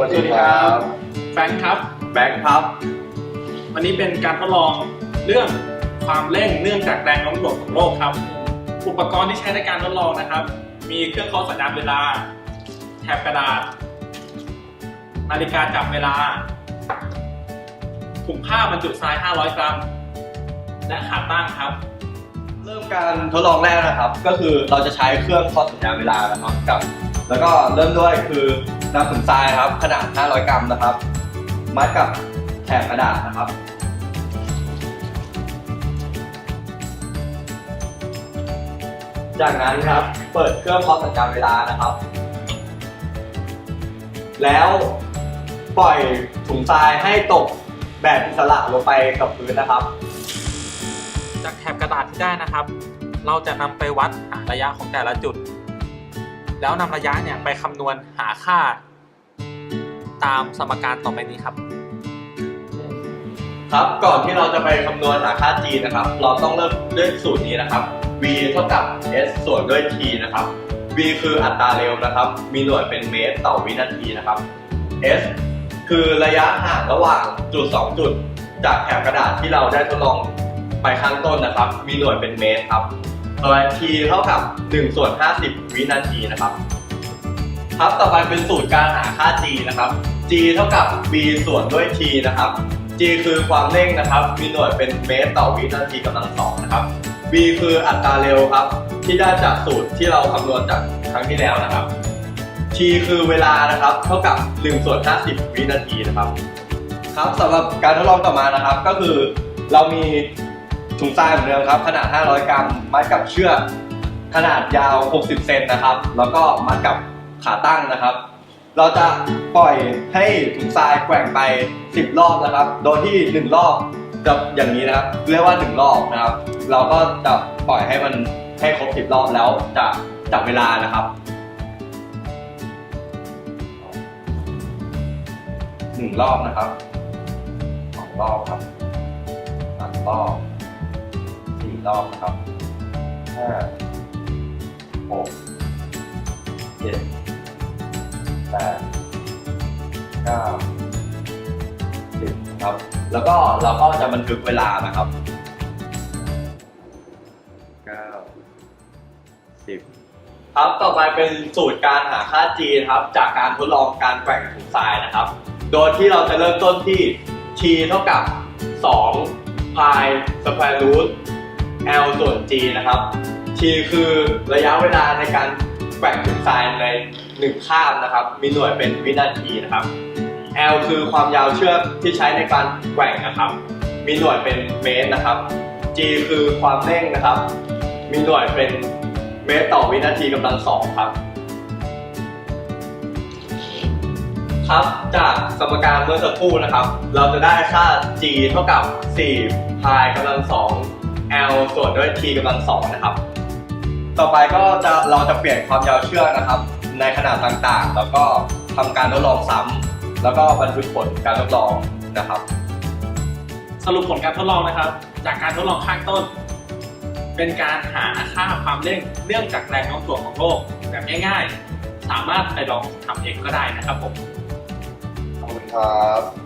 วัสดีครับแฟนครับ แบงค์ครับ วันนี้เป็นการทดลองเรื่องความเร่งเนื่องจากแรงโน้มถ่วงของโลกครับ อุปกรณ์ที่ใช้ในการทดลองนะครับ มีเครื่องเคาะสัญญาณเวลา แถบกระดาษ นาฬิกาจับเวลา ถุงผ้าบรรจุทราย 500 กรัม และขาตั้งครับ เริ่มการทดลองแรกนะครับ ก็คือเราจะใช้เครื่องเคาะสัญญาณเวลานะครับกับ แล้วก็เริ่มด้วยคือ นำถุงทรายครับ ขนาด 500 กรัมนะครับ มัดกับแถบกระดาษนะครับ จากนั้นครับ เปิดเครื่องเคาะสัญญาณเวลานะครับ แล้วปล่อยถุงทรายให้ตกแบบอิสระลงไปกับพื้นนะครับ จากแถบกระดาษที่ได้นะครับ เราจะนำไปวัดหาระยะของแต่ละจุด แล้วนำระยะเนี่ยไปคำนวณหาค่า ตามสมการต่อไปนี้ครับ ครับก่อนที่เราจะไปคำนวณหาค่า g นะครับ เราต้องเริ่มด้วยสูตรนี้นะครับ v เท่ากับ s ส่วนด้วย t นะครับ v คืออัตราเร็วนะครับ มีหน่วยเป็นเมตรต่อวินาทีนะครับ s คือระยะห่างระหว่างจุด 2 จุด จากแถบกระดาษที่เราได้ทดลองไปข้างต้นนะครับ มีหน่วยเป็นเมตรครับ โดย t เท่ากับ1ส่วน50 วินาทีนะครับ ครับต่อไปเป็นสูตรการหาค่า g นะครับ g เท่ากับ v ส่วนด้วย t นะครับ g คือความเร่งนะครับ มีหน่วยเป็นเมตรต่อวินาทีกำลังสองนะครับ v คืออัตราเร็วครับ ที่ได้จากสูตรที่เราคำนวณจากครั้งที่แล้วนะครับ t คือเวลานะครับ เท่ากับ1ส่วน50 วินาทีนะครับ ครับสำหรับการทดลองต่อมานะครับ ก็คือเรามี ถุงทรายเหมือนเดิมครับ ขนาด 500 กรัม มัดกับเชือกขนาดยาว 60 เซนนะครับ แล้วก็มัดกับขาตั้งนะครับ เราจะปล่อยให้ถุงทรายแกว่งไป 10 รอบนะครับ โดยที่ 1 รอบจะอย่างนี้นะครับ เรียกว่า 1 รอบนะครับ เราก็จะปล่อยให้มันให้ครบ 10 รอบแล้วจะจับเวลานะครับหนึ่งรอบนะครับสองรอบครับสามรอบ รอบนะครับห้าหกเจ็ดแปดเก้าสิบครับ แล้วก็เราก็จะบันทึกเวลานะครับเก้าสิบครับ ต่อไปเป็นสูตรการหาค่า g นะครับ จากการทดลองการแกว่งถุงทรายนะครับ โดยที่เราจะเริ่มต้นที่ t เท่ากับ2 pi square root l ส่วน g นะครับ t คือระยะเวลาในการแกว่งถุงทรายในหนึ่งข้ามนะครับ มีหน่วยเป็นวินาทีนะครับ l คือความยาวเชือกที่ใช้ในการแกว่งนะครับ มีหน่วยเป็นเมตรนะครับ g คือความเร่งนะครับ มีหน่วยเป็นเมตรต่อวินาทีกำลังสองครับ ครับจากสมการเมื่อสักครู่นะครับ เราจะได้ค่า g เท่ากับ4 pi กำลัง2 l ส่วนด้วย t กำลัง2นะครับ ต่อไปก็จะเราจะเปลี่ยนความยาวเชือกนะครับ ในขนาดต่างๆ แล้วก็ทำการทดลองซ้ำแล้วก็บันทึกผลการทดลองนะครับ สรุปผลการทดลองนะครับ จากการทดลองข้างต้น เป็นการหาค่าความเร่งเนื่องจากแรงโน้มถ่วงของโลกแบบง่ายๆ สามารถไปลองทำเองก็ได้นะครับผมขอบคุณครับ